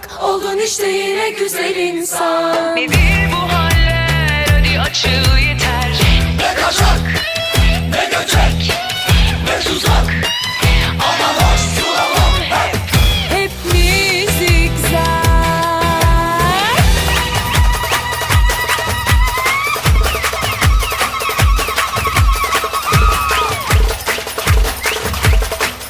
olacak Oldun işte yine güzel insan Nedir bu hal?